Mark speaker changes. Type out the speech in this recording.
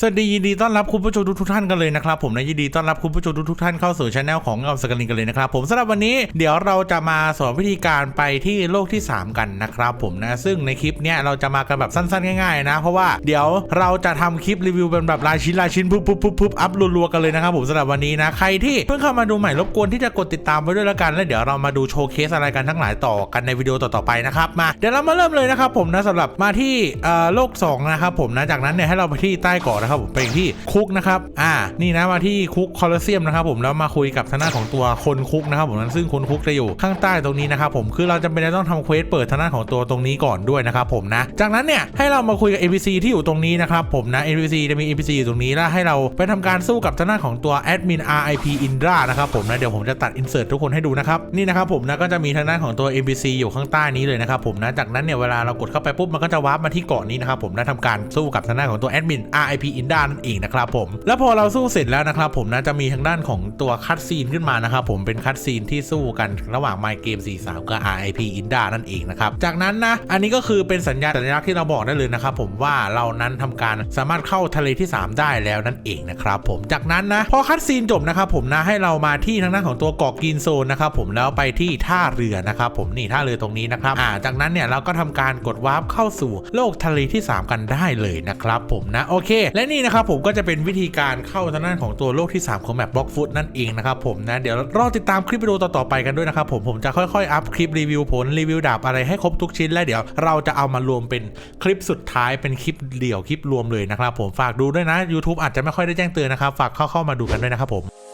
Speaker 1: สวัสดียินดีต้อนรับคุณผู้ชมทุกๆท่านกันเลยนะครับผมนะยินดีต้อนรับคุณผู้ชมทุกๆท่านเข้าสู่ช anel ของเงาสกลินกันเลยนะครับผมสำหรับวันนี้เดี๋ยวเราจะมาสอนวิธีการไปที่โลกที่ 3 กันนะครับผมนะซึ่งในคลิปเนี้ยเราจะมากันแบบสั้นๆ ง่ายๆนะ เพราะว่าเดี๋ยวเราจะทำคลิปรีวิวเป็นแบบรายชิ้นรายชิ้นปุ๊บปุ๊บปุ๊บปุ๊บอัพรัวๆกันเลยนะครับผมสำหรับวันนี้นะใครที่เพิ่งเข้ามาดูใหม่รบกวนที่จะกดติดตามไว้ด้วยละกันแล้วเดี๋ยวเรามาดูโชว์เคสอะไรกันทั้งหลายต่อกันในวิดีโอต่อๆไปนะครับมาเดี๋ยวเรามาเริ่มเลยนะครับผมนะสำหรับมาที่เอ่อโลกสองนะครับผมนะจากนั้นเนี่ยให้เราไปที่ใต้เกาะนะครับผมไปที่คุกนะครับอ่านี่นะมาที่คุกคอลเซียมนะครับผมแล้วมาคุยกับทางด้าของตัวคนคุกนะครับผมซึ่งคนคุกจะอยู่ข้างใต้ตรงนี้นะครับผมคือเราจำเป็นจะต้องทำเควสเปิดทางด้าของตัวตรงนี้ก่อนด้วยนะครับผมนะ จากนั้นเนี่ยให้เรามาคุยกับ NPC ที่อยู่ตรงนี้นะครับผมนะ NPC จะมี NPC อยู่ตรงนี้แล้วให้เราไปทำการสู้กับทางด้าของตัวแอดมิน RIP Indra นะครับผมนะเดี๋ยวผมจะตัด insert ทุกคนให้ดูนะครับนี่นะครับผมนะก็จะมีทางด้านของตัว NPC อยู่ข้างใต้นี้เลยนะครับผมนะจากนั้นเนี่ยเวลาเรากดเข้าไปปุ๊บมันก็จะวาร์ปมาที่เกาะนี้นะครับผมนะทำการสู้กับทางด้านของตัวแอดมิน RIP Indra นั่นเองนะครับผม แล้วพอเราสู้เสร็จแล้วนะครับผมนะจะมีทางด้านของตัวคัดซีนขึ้นมานะครับผมเป็นคัดซีนที่สู้กันระหว่าง My Game 43กับ RIP Indra นั่นเองนะครับจากนั้นนะอันนี้ก็คือเป็นสัญญาณสัญลักษณ์ที่เราบอกได้เลยนะครับผมว่าเรานั้นทำการสามารถเข้าทะเลที่ 3 ได้แล้วนั่นเองนะครับผมจากนั้นนะพอคัดซีนจบนะครับผมนะให้เรามาที่ทางด้านของตัวเกาะกรีนโซนนะครับผมแล้วไปที่ท่าเรือนะครับผมนี่ท่าเรือตรงนี้นะครับอ่าจากนั้นเนี่ยเราก็ทำการกดวาร์ปเข้าสู่โลกทะเลที่ 3 กันได้เลยนะครับผมนะโอเค และนี่นะครับผมก็จะเป็นวิธีการเข้าทางด้านของตัวโลกที่ 3 ของแมปบล็อกฟุตนั่นเองนะครับผมนะเดี๋ยวรอติดตามคลิปวิดีโอต่อๆไปกันด้วยนะครับผมผมจะค่อยๆอัพคลิปรีวิวผลรีวิวดาบอะไรให้ครบทุกชิ้นและเดี๋ยวเราจะเอามารวมเป็นคลิปสุดท้ายเป็นคลิปเดี่ยวคลิปรวมเลยนะครับผมฝากดูด้วยนะ YouTube อาจจะไม่ค่อยได้แจ้งเตือนนะครับฝากเข้าๆมาดูกันด้วยนะครับผม